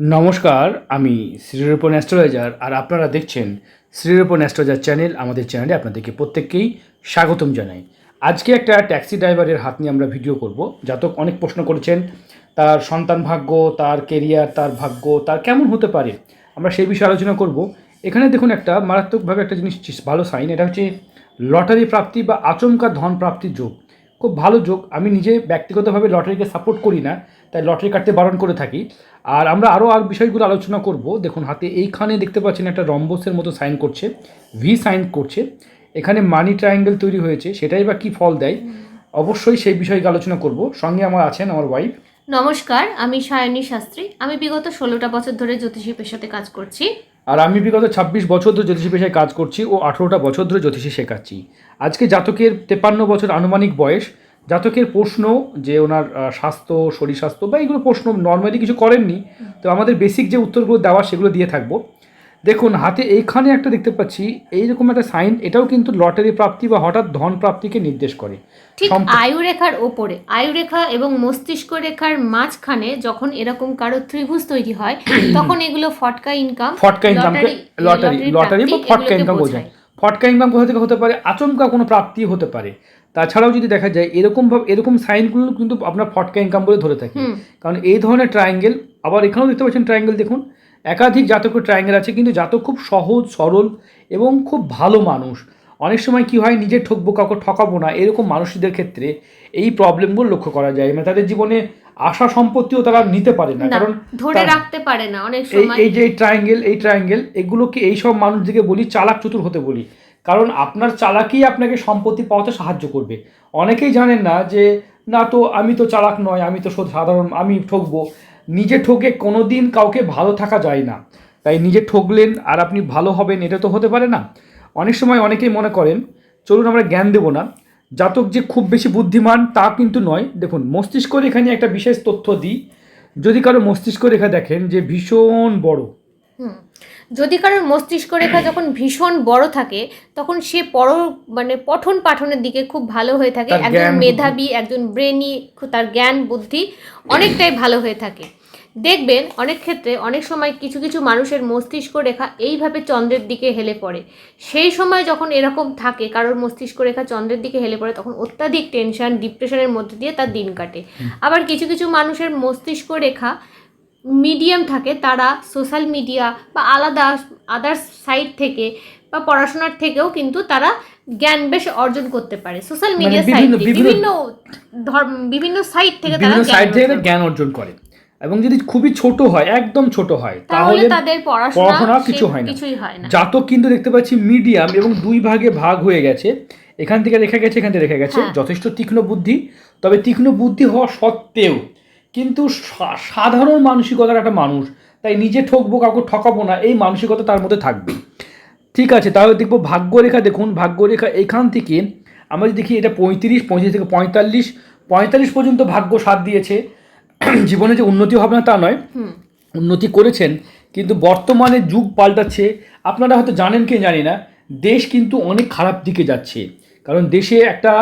নমস্কার, আমি শ্রীরূপন অ্যাস্ট্রোলজার আর আপনারা দেখছেন শ্রীরূপন অ্যাস্ট্রোলজার চ্যানেল, আমাদের চ্যানেলে আপনাদেরকে প্রত্যেককেই স্বাগতম জানাই। আজকে একটা ট্যাক্সি ড্রাইভারের হাত নিয়ে আমরা ভিডিও করব, জাতক অনেক প্রশ্ন করেছেন, তার সন্তান ভাগ্য, তার কেরিয়ার তার ভাগ্য, তার কেমন হতে পারে? আমরা সেই বিষয়ে আলোচনা করব। এখানে দেখুন একটা মারাত্মকভাবে একটা জিনিস, ভালো সাইন এটা হচ্ছে লটারি প্রাপ্তি বা আচমকা ধন প্রাপ্তির যোগ। খুব ভালো যোগ। আমি নিজে ব্যক্তিগতভাবে লটারিকে সাপোর্ট করি না তাই লটারি কাটতে বারণ করে থাকি। আর আমরা আরও আর বিষয়গুলো আলোচনা করব। দেখুন হাতে এইখানে দেখতে পাচ্ছেন একটা রম্বসের মতো সাইন করছে ভি সাইন করছে। এখানে মানি ট্রায়াঙ্গেল তৈরি হয়েছে সেটাই বা কী ফল দেয়? অবশ্যই সেই বিষয়ে আলোচনা করব। সঙ্গে আমার আছেন আমার ওয়াইফ নমস্কার আমি সায়নী শাস্ত্রী। আমি বিগত ষোলোটা বছর ধরে জ্যোতিষী পেশাতে কাজ করছি। আর আমি বিগত ছাব্বিশ বছর ধরে জ্যোতিষী পেশায় কাজ করছি ও আঠেরোটা বছর ধরে জ্যোতিষী শেখাচ্ছি। আজকে জাতকের তেপান্ন বছর আনুমানিক বয়স। জাতকের প্রশ্ন যে ওনার স্বাস্থ্য, শরীর স্বাস্থ্য বা এগুলো প্রশ্ন নর্মালি কিছু করেননি। তো আমাদের বেসিক যে উত্তরগুলো দেওয়া সেগুলো দিয়ে থাকব। দেখুন হাতে এইখানে একটা দেখতে পাচ্ছি এইরকম একটা সাইন এটাও কিন্তু লটারি প্রাপ্তি বা হঠাৎ ধন প্রাপ্তিকে নির্দেশ করে। ঠিক সম্প- আয়ুরেখার ওপরে আয়ু রেখা এবং মস্তিষ্ক রেখার মাঝখানে যখন এরকম কারও ত্রিভুজ তৈরি হয় তখন এগুলো ফটকা ইনকাম ফটকা ইনকামকে লটারি লটারি বা ফটকা ইনকাম বোঝায়। ফটকা ইনকাম কোথা থেকে হতে পারে? আচমকা কোনো প্রাপ্তি হতে পারে। তাছাড়াও যদি দেখা যায় এরকমভাবে এরকম সাইনগুলো কিন্তু আপনার ফটকা ইনকাম বলে ধরে থাকে। কারণ এই ধরনের ট্রায়াঙ্গেল আবার এখানেও দেখতে পাচ্ছেন ট্রায়াঙ্গেল দেখুন। একাধিক জাতকের ট্রায়াঙ্গেল আছে কিন্তু জাতক খুব সহজ সরল এবং খুব ভালো মানুষ। অনেক সময় কি হয় নিজে ঠকবো কাউকে ঠকাবো না এরকম মানুষদের ক্ষেত্রে এই প্রবলেমগুলো লক্ষ্য করা যায়। মানে তাদের জীবনে আশা সম্পত্তিও তারা নিতে পারে না কারণ ধরে রাখতে পারে না অনেক সময়। এই যে ট্রায়াঙ্গেল এই ট্রায়াঙ্গেল এগুলোকে এই সব মানুষদেরকে বলি চালাক চতুর হতে বলি। কারণ আপনার চালাকই আপনাকে সম্পত্তি পাওয়াতে সাহায্য করবে। অনেকেই জানেন না যে না তো আমি তো চালাক নয় আমি তো সাধারণ আমি ঠকবো। নিজে ঠকে কোনো দিন কাউকে ভালো থাকা যায় না। তাই নিজে ঠকলেন আর আপনি ভালো হবেন এটা তো হতে পারে না। অনেক সময় অনেকেই মনে করেন চলুন আমরা জ্ঞান দেবো না। জাতক যে খুব বেশি বুদ্ধিমান তা কিন্তু নয়। দেখুন মস্তিষ্ক রেখা একটা বিশেষ তথ্য দিই। যদি কারও মস্তিষ্ক রেখা দেখেন যে ভীষণ বড়। হুম। যদি কারোর মস্তিষ্ক রেখা যখন ভীষণ বড় থাকে তখন সে পর মানে পঠন পাঠনের দিকে খুব ভালো হয়ে থাকে। একজন মেধাবী একজন ব্রেনি তার জ্ঞান বুদ্ধি অনেকটাই ভালো হয়ে থাকে। দেখবেন অনেক ক্ষেত্রে অনেক সময় কিছু কিছু মানুষের মস্তিষ্ক রেখা এইভাবে চন্দ্রের দিকে হেলে পড়ে। সেই সময় যখন এরকম থাকে কারোর মস্তিষ্ক রেখা চন্দ্রের দিকে হেলে পড়ে তখন অত্যাধিক টেনশন ডিপ্রেশনের মধ্যে দিয়ে তার দিন কাটে। আবার কিছু কিছু মানুষের মস্তিষ্ক রেখা মিডিয়াম থাকে তারা সোশ্যাল মিডিয়া বা আলাদা আদার্স সাইট থেকে বা পড়াশোনার থেকেও কিন্তু তারা জ্ঞান বেশ অর্জন করতে পারে। সোশ্যাল মিডিয়া সাইট বিভিন্ন- ধর্ম বিভিন্ন সাইট থেকে তারা জ্ঞান অর্জন করে। এবং যদি খুবই ছোট হয় একদম ছোট হয় তাহলে তাদের পড়াশোনা কিছু হয় না। কিছুই হয় না। জাতক কিন্তু দেখতে পাচ্ছি মিডিয়াম এবং দুই ভাগে ভাগ হয়ে গেছে। এখান থেকে রেখে গেছে এখান থেকে রেখে গেছে। হ্যাঁ। যথেষ্ট তীক্ষ্ণ বুদ্ধি। তবে তীক্ষ্ণ বুদ্ধি হওয়া সত্ত্বেও কিন্তু সাধারণ মানসিকতার একটা মানুষ তাই নিজে ঠকবো কাউকে ঠকাবো না এই মানসিকতা তার মধ্যে থাকবে। ঠিক আছে তাহলে দেখব ভাগ্যরেখা দেখুন। ভাগ্যরেখা এখান থেকে আমরা যদি দেখি এটা পঁয়ত্রিশ পঁয়ত্রিশ থেকে পঁয়তাল্লিশ পঁয়তাল্লিশ পর্যন্ত ভাগ্য সাথ দিয়েছে। জীবনে যে উন্নতি হবে না তা নয়। উন্নতি করেছেন কিন্তু বর্তমানে যুগ পাল্টাচ্ছে। আপনারা হয়তো জানেন কি জানি না দেশ কিন্তু অনেক খারাপ দিকে যাচ্ছে। কারণ দেশে একটা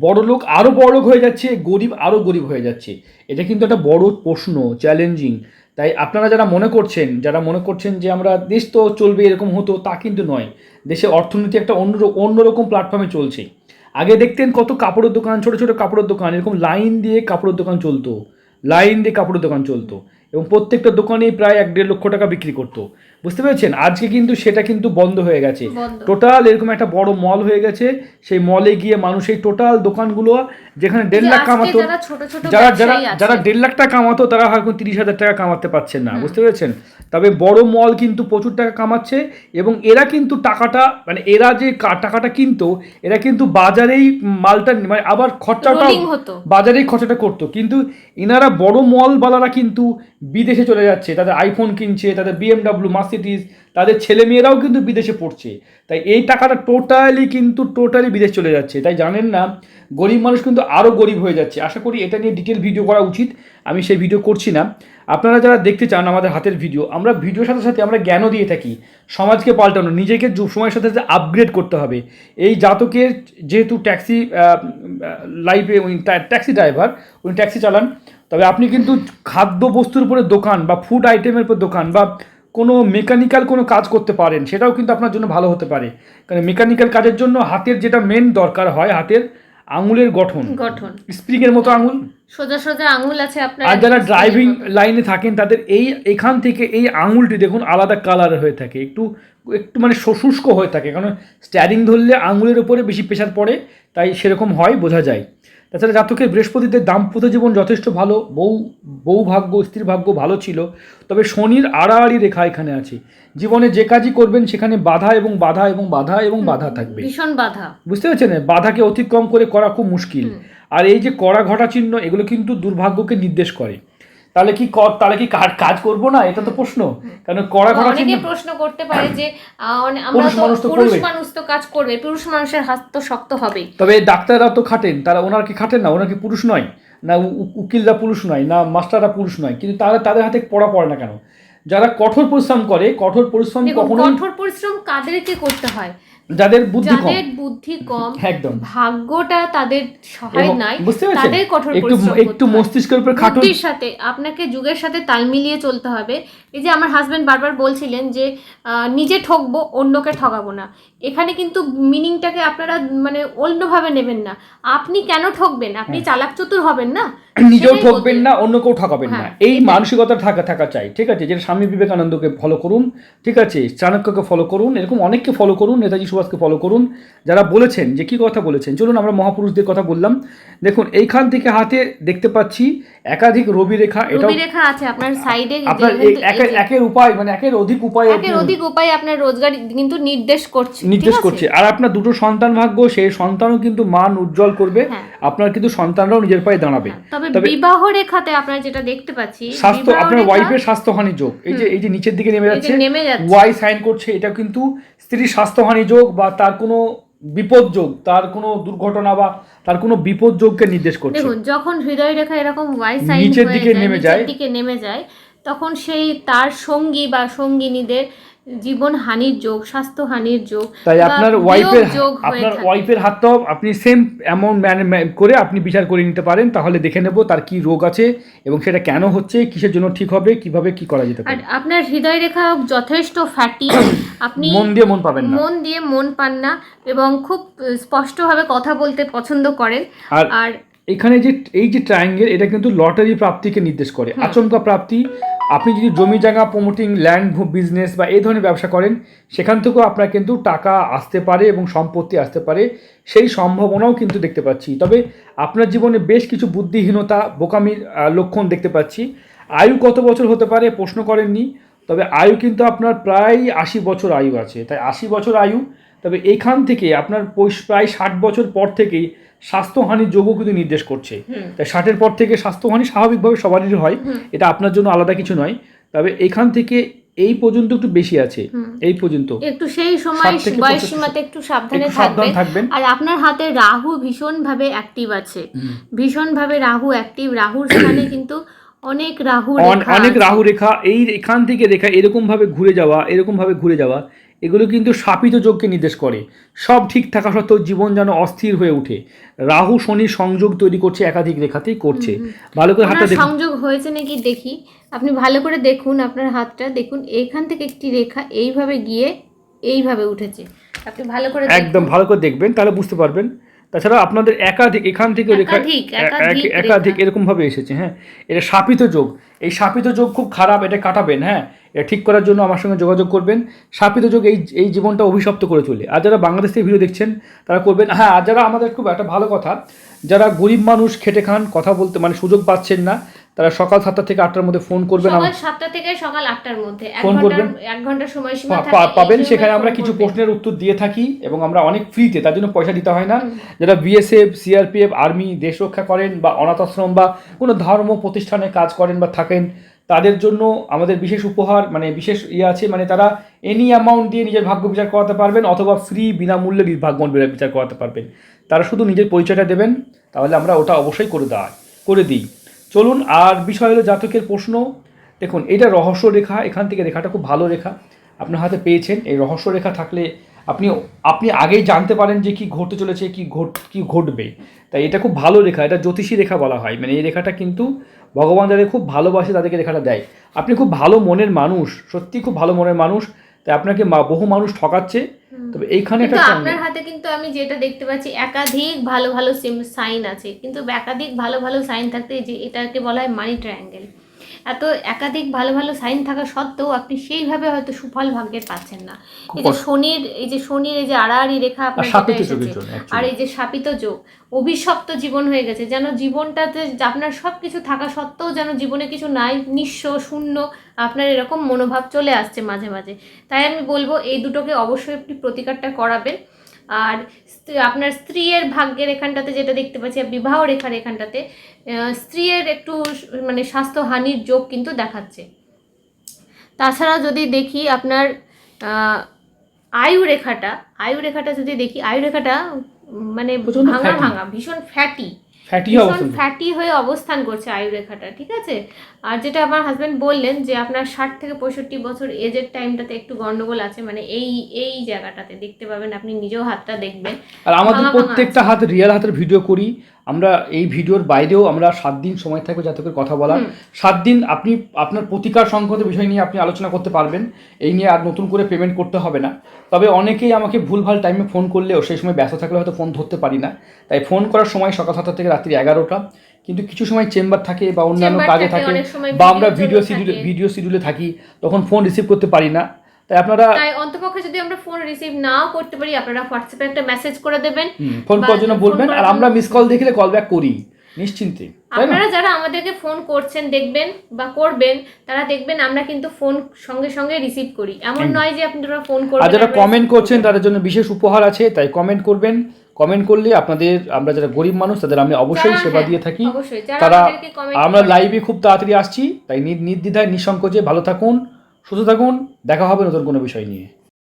বড় লোক আরও বড় লোক হয়ে যাচ্ছে গরিব আরও গরিব হয়ে যাচ্ছে। এটা কিন্তু একটা বড় প্রশ্ন চ্যালেঞ্জিং তাই আপনারা যারা মনে করছেন যারা মনে করছেন যে আমরা দেশ তো চলবে এরকম হতো তা কিন্তু নয়। দেশে অর্থনীতি একটা অন্য অন্যরকম প্ল্যাটফর্মে চলছে। আগে দেখতেন কত কাপড়ের দোকান ছোট ছোট কাপড়ের দোকান এরকম লাইন দিয়ে কাপড়ের দোকান চলতো। লাইন দিয়ে কাপড়ের দোকান চলতো এবং প্রত্যেকটা দোকানেই প্রায় এক দেড় লক্ষ টাকা বিক্রি করতো। বুঝতে পেরেছেন? আজকে কিন্তু সেটা কিন্তু বন্ধ হয়ে গেছে। টোটাল এরকম একটা বড় মল হয়ে গেছে। সেই মলে গিয়ে মানুষ এই টোটাল দোকানগুলো যেখানে দেড় লাখ কামাতো যারা যারা যারা দেড় লাখ টাকা কামাতো তারা হয়তো তিরিশ হাজার টাকা কামাতে পারছেন না। বুঝতে পেরেছেন? তবে বড় মল কিন্তু প্রচুর টাকা কামাচ্ছে এবং এরা কিন্তু টাকাটা মানে এরা যে টাকাটা কিনতো এরা কিন্তু বাজারেই মালটা মানে আবার খরচাটা বাজারেই খরচাটা করতো। কিন্তু এনারা বড় মলওয়ালারা কিন্তু বিদেশে চলে যাচ্ছে। তাদের আইফোন কিনছে তাদের বিএমডাব্লিউ মার্সিডিজ তাদের ছেলে মেয়েরাও কিন্তু বিদেশে পড়ছে। তাই এই টাকাটা টোটালি কিন্তু টোটালি বিদেশ চলে যাচ্ছে। তাই জানেন না, গরিব মানুষ কিন্তু আরও গরিব হয়ে যাচ্ছে। আশা করি এটা নিয়ে ডিটেল ভিডিও করা উচিত। আমি সেই ভিডিও করছি না। আপনারা যারা দেখতে চান আমাদের হাতের ভিডিও আমরা ভিডিওর সাথে সাথে আমরা জ্ঞানও দিয়ে থাকি, সমাজকে পাল্টানো, নিজেকে সময়ের সাথে সাথে আপগ্রেড করতে হবে। এই জাতকের যেহেতু ট্যাক্সি লাইফে উনি ট্যাক্সি ড্রাইভার উনি ট্যাক্সি চালান, তবে আপনি কিন্তু খাদ্য বস্তুর উপরে দোকান বা ফুড আইটেমের উপর দোকান বা কোনো মেকানিক্যাল কোনো কাজ করতে পারেন সেটাও কিন্তু আপনার জন্য ভালো হতে পারে। কারণ মেকানিক্যাল কাজের জন্য হাতের যেটা মেন দরকার হয় হাতের আঙুলের গঠন। গঠন। স্প্রিংয়ের মতো আঙুল। সোজা সোজা আঙুল আছে আপনার আর যারা ড্রাইভিং লাইনে থাকেন তাদের এই এখান থেকে এই আঙুলটি দেখুন আলাদা কালার হয়ে থাকে। একটু একটু মানে শুষ্ক হয়ে থাকে কারণ স্ট্যারিং ধরলে আঙুলের উপরে বেশি প্রেশার পড়ে তাই সেরকম হয় বোঝা যায়। তাছাড়া জাতকের বৃহস্পতিদের দাম্পত্য জীবন যথেষ্ট ভালো বউ বউ ভাগ্য স্ত্রীর ভাগ্য ভালো ছিল তবে শনির আড়াআড়ি রেখা এখানে আছে। জীবনে যে কাজই করবেন সেখানে বাধা এবং বাধা এবং বাধা এবং বাধা থাকবে। ভীষণ বাধা। বুঝতে পারছেন? বাধাকে অতিক্রম করে করা খুব মুশকিল। আর এই যে কড়া ঘটা চিহ্ন এগুলো কিন্তু দুর্ভাগ্যকে নির্দেশ করে। তাহলে কি তাহলে কি কাজ করব না? এটা তো প্রশ্ন। কারণ কড়া চিহ্ন অনেকে প্রশ্ন করতে পারে যে আমরা তো পুরুষ মানুষ তো কাজ করবে পুরুষ মানুষের হাত তো শক্ত হবেই। তবে ডাক্তাররা তো খাটেন তারা ওনার কি খাটেন না? ওনার কি পুরুষ নয়? না উকিলরা পুরুষ নয় না মাস্টাররা পুরুষ নয় কিন্তু তারা তাদের হাতে পড়া পড়ে না কেন? যারা কঠোর পরিশ্রম করে কঠোর পরিশ্রম কখনোই কঠোর পরিশ্রম কাদেরকে করতে হয়? যাদের বুদ্ধি কম। যাদের বুদ্ধি কম একদম। ভাগ্যটা তাদের সহায় নাই তাদের কঠোর একটু একটু মস্তিষ্কের উপর খাটুন বুদ্ধির সাথে আপনাকে যুগের সাথে তাল মিলিয়ে চলতে হবে। এই যে আমার হাজবেন্ড বারবার বলছিলেন যে নিজে ঠকবো অন্যকে ঠকাবো না। এখানে কিন্তু মিনিংটাকে আপনারা মানে অন্যভাবে নেবেন না। আপনি কেন ঠকবেন? আপনি চালাক চতুর হবেন না? নিজেও ঠকবেন না অন্য কেউ ঠকাবেন না। হ্যাঁ, এই মানসিকতা থাকা থাকা চাই ঠিক আছে? যেটা স্বামী বিবেকানন্দকে ফলো করুন ঠিক আছে? চাণক্যকে ফলো করুন এরকম অনেককে ফলো করুন নেতাজি সুভাষকে ফলো করুন। যারা বলেছেন যে কি কথা বলেছেন চলুন আমরা মহাপুরুষদের কথা বললাম। দেখুন এইখান থেকে হাতে দেখতে পাচ্ছি একাধিক রবি রেখা রবি রেখা আছে আপনার সাইডে আপনার একের একের উপায় মানে একের অধিক উপায় একের অধিক উপায় আপনার রোজগার কিন্তু নির্দেশ করছে নির্দেশ করছে। আর আপনার দুটো সন্তান ভাগ্য সেই সন্তানও কিন্তু মান উজ্জ্বল করবে। হ্যাঁ। আপনার কিন্তু সন্তানরাও নিজের পায়ে দাঁড়াবে। তবে তবে বিবাহ রেখাতে আপনারা যেটা দেখতে পাচ্ছি স্বাস্থ্য আপনার ওয়াইফের স্বাস্থ্যহানি যোগ। এই যে এই যে নিচের দিকে নেমে যাচ্ছে নেমে যাচ্ছে। ওয়াই সাইন করছে এটা কিন্তু স্ত্রীর স্বাস্থ্যহানি যোগ। বা তার কোনো বিপদযোগ তার কোনো দুর্ঘটনা বা তার কোনো বিপদযোগকে নির্দেশ করছে দেখুন যখন হৃদয় রেখা এরকম ওয়াই সাইন নিচের দিকে নেমে যায়। দিকে নেমে যায় তখন সেই তার সঙ্গী বা সঙ্গিনীদের জীবন হানির যোগ স্বাস্থ্য হানির যোগ তাই আপনার ওয়াইফের যোগ আপনার। ওয়াইফের হাতটাও আপনি সেম অ্যামাউন্ট করে আপনি বিচার করে নিতে পারেন তাহলে দেখে নেব তার কি রোগ আছে এবং সেটা কেন হচ্ছে কিসের জন্য ঠিক হবে কীভাবে কি করা যেতে আর পারে আপনার হৃদয় রেখা যথেষ্ট ফ্যাটি আপনি মন দিয়ে মন পাবেন না। মন দিয়ে মন পান না এবং খুব স্পষ্টভাবে কথা বলতে পছন্দ করেন। আর এখানে যে এই যে ট্রায়াঙ্গেল এটা কিন্তু লটারি প্রাপ্তিকে নির্দেশ করে। আচমকা প্রাপ্তি আপনি যদি জমি জায়গা প্রমোটিং ল্যান্ড বিজনেস বা এই ধরনের ব্যবসা করেন সেখান থেকেও আপনার কিন্তু টাকা আসতে পারে এবং সম্পত্তি আসতে পারে। সেই সম্ভাবনাও কিন্তু দেখতে পাচ্ছি। তবে আপনার জীবনে বেশ কিছু বুদ্ধিহীনতা বোকামির লক্ষণ দেখতে পাচ্ছি। আয়ু কত বছর হতে পারে প্রশ্ন করেননি। তবে আয়ু কিন্তু আপনার প্রায় আশি বছর আয়ু আছে। তাই আশি বছর আয়ু তবে এখান থেকে আপনার প্রায় ষাট বছর পর থেকেই স্বাস্থ্যহানির যোগও কিন্তু নির্দেশ করছে। তাই ষাটের পর থেকে স্বাস্থ্যহানি স্বাভাবিকভাবে সবারই হয় এটা আপনার জন্য আলাদা কিছু নয়। তবে এখান থেকে এই পর্যন্ত একটু বেশি আছে এই পর্যন্ত। একটু সেই সময় বয়স সীমাতে একটু সাবধানে থাকবেন। আর আপনার হাতে রাহু ভীষণ ভাবে অ্যাক্টিভ আছে। ভীষণ ভাবে রাহু অ্যাক্টিভ রাহুর স্থানে কিন্তু অনেক রাহু অনেক রাহু রেখা এই এখান থেকে রেখা এরকম ভাবে ঘুরে যাওয়া এরকম ভাবে ঘুরে যাওয়া এগুলো কিন্তু শাপিত যোগকে নির্দেশ করে। সব ঠিক থাকা সত্ত্বেও জীবন যেন অস্থির হয়ে উঠে রাহু শনি সংযোগ তৈরি করছে একাধিক রেখাতেই করছে। ভালো করে হাতটা দেখুন। সংযোগ হয়েছে নাকি দেখি। আপনি ভালো করে দেখুন আপনার হাতটা। দেখুন এখান থেকে একটি রেখা এইভাবে গিয়ে এইভাবে উঠেছে। আপনি ভালো করে একদম ভালো করে দেখবেন তাহলে বুঝতে পারবেন। তাছাড়া আপনাদের একাধিক এখান থেকে একাধিক, এ- একাধিক এক- একাধিক রেখা। এরকম ভাবে এসেছে হ্যাঁ। এটা শাপিত যোগ। এই শাপিত যোগ খুব খারাপ এটা কাটাবেন হ্যাঁ। এটা ঠিক করার জন্য আমার সঙ্গে যোগাযোগ করবেন। শাপিত যোগ এই এই জীবনটা অভিশপ্ত করে চলে। আর যারা বাংলাদেশ থেকে ভিডিও দেখছেন তারা করবেন হ্যাঁ আর যারা আমাদের খুব একটা ভালো কথা যারা গরিব মানুষ খেটে খান কথা বলতে মানে সুযোগ পাচ্ছেন না তারা সকাল সাতটা থেকে আটটার মধ্যে ফোন করবেন সকাল সাতটা থেকে সকাল আটটার মধ্যে। ফোন করবেন। এক ঘণ্টার সময় পাবেন সেখানে আমরা কিছু প্রশ্নের উত্তর দিয়ে থাকি এবং আমরা অনেক ফ্রিতে তার জন্য পয়সা দিতে হয় না। যারা বিএসএফ সিআরপিএফ আর্মি দেশ রক্ষা করেন বা অনাথ আশ্রম বা কোনো ধর্ম প্রতিষ্ঠানে কাজ করেন বা থাকেন তাদের জন্য আমাদের বিশেষ উপহার মানে বিশেষ ইয়ে আছে মানে তারা এনি অ্যামাউন্ট দিয়ে নিজের ভাগ্য বিচার করাতে পারবেন অথবা ফ্রি বিনামূল্যে ভাগ্য বিচার করাতে পারবেন। তারা শুধু নিজের পরিচয়টা দেবেন তাহলে আমরা ওটা অবশ্যই করে দেওয়া করে দিই। চলুন, আর বিষয় হলো জাতকের প্রশ্ন। দেখুন এটা রহস্য রেখা, এখান থেকে রেখাটা খুব ভালো রেখা। আপনার হাতে পেয়েছেন, এই রহস্য রেখা থাকলে আপনি আপনি আগেই জানতে পারেন যে কি ঘটতে চলেছে, কি ঘট, কি ঘটবে। তাই এটা খুব ভালো রেখা, এটা জ্যোতিষী রেখা বলা হয়। মানে এই রেখাটা কিন্তু ভগবান যাদের খুব ভালোবাসে, তাদেরকে রেখাটা দেয়। আপনি খুব ভালো মনের মানুষ সত্যি খুব ভালো মনের মানুষ। তাই আপনাকে মা- বহু মানুষ ঠকাচ্ছে। তবে এইখানে একটা আপনার হাতে কিন্তু আমি যেটা দেখতে পাচ্ছি একাধিক ভালো ভালো সাইন আছে। কিন্তু একাধিক ভালো ভালো সাইন থাকতে যে এটাকে বলা হয় মানি ট্রায়াঙ্গেল এত একাধিক ভালো ভালো সাইন থাকা সত্ত্বেও আপনি সেইভাবে হয়তো সুফল ভাগ্যের পাচ্ছেন না। এই যে শনির এই যে শনির এই যে আড়াআড়ি রেখা আর আপনার। আর এই যে শাপিত যোগ অভিশপ্ত জীবন হয়ে গেছে যেন জীবনটাতে আপনার সব কিছু থাকা সত্ত্বেও যেন জীবনে কিছু নাই নিঃস্ব শূন্য আপনার এরকম মনোভাব চলে আসছে মাঝে মাঝে। তাই আমি বলব এই দুটোকে অবশ্যই আপনি প্রতিকারটা করাবেন। আর আপনার স্ত্রীর ভাগ্যের এখানটাতে যেটা দেখতে পাচ্ছি বিবাহ রেখার এখানটাতে স্ত্রীর একটু মানে স্বাস্থ্যহানির যোগ কিন্তু দেখাচ্ছে। তাছাড়া যদি দেখি আপনার আয়ু রেখাটা আয়ু রেখাটা যদি দেখি আয়ু রেখাটা মানে ভাঙা ভাঙা ভীষণ ফ্যাটি ফ্যাটি ভীষণ ফ্যাটি হয়ে অবস্থান করছে আয়ু রেখাটা ঠিক আছে? আর যেটা আমার হাজবেন্ড বললেন যে আপনার ষাট থেকে পঁয়ষট্টি বছর এজের টাইমটাতে একটু গন্ডগোল আছে মানে এই এই জায়গাটাতে দেখতে পাবেন আপনি নিজেও হাতটা দেখবেন। আর আমাদের প্রত্যেকটা হাত রিয়েল হাতের ভিডিও করি আমরা এই ভিডিওর বাইরেও আমরা সাত দিন সময় থাকবে যাতে করে কথা বলার। সাত দিন আপনি আপনার প্রতিকার সংক্রান্ত বিষয় নিয়ে আপনি আলোচনা করতে পারবেন। এই নিয়ে আর নতুন করে পেমেন্ট করতে হবে না। তবে অনেকেই আমাকে ভুলভাল টাইমে ফোন করলেও সেই সময় ব্যস্ত থাকলে হয়তো ফোন ধরতে পারি না। তাই ফোন করার সময় সকাল সাতটা থেকে রাত্রি এগারোটা। কিন্তু কিছু সময় চেম্বার থাকে বা অন্যান্য কাজে থাকে, বা আমরা ভিডিও শিডিউলে ভিডিও শিডিউলে থাকি। তখন ফোন রিসিভ করতে পারি না। আপনারা তাই অন্তপক্ষে যদি আমরা ফোন রিসিভ নাও করতে পারি আপনারা হোয়াটসঅ্যাপে একটা মেসেজ করে দেবেন ফোন করার জন্য বলবেন আর আমরা মিস কল দেখলে কল ব্যাক করি নিশ্চিন্তে আপনারা যারা আমাদেরকে ফোন করছেন দেখবেন বা করবেন তারা দেখবেন আমরা কিন্তু ফোন সঙ্গে সঙ্গে রিসিভ করি। এমন নয় যে আপনারা ফোন করবেন আর যারা কমেন্ট করছেন তাদের জন্য বিশেষ উপহার আছে তাই কমেন্ট করবেন। কমেন্ট করলে আপনাদের আমরা যারা গরিব মানুষ তাদের আমি অবশ্যই সেবা হ্যাঁ, দিয়ে থাকি। অবশ্যই তারা আমরা লাইভে খুব তাড়াতাড়ি আসছি তাই নির্দ্বিধায় নিঃসংকোচে ভালো থাকুন। সুস্থ থাকুন দেখা হবে নতুন কোনো বিষয় নিয়ে।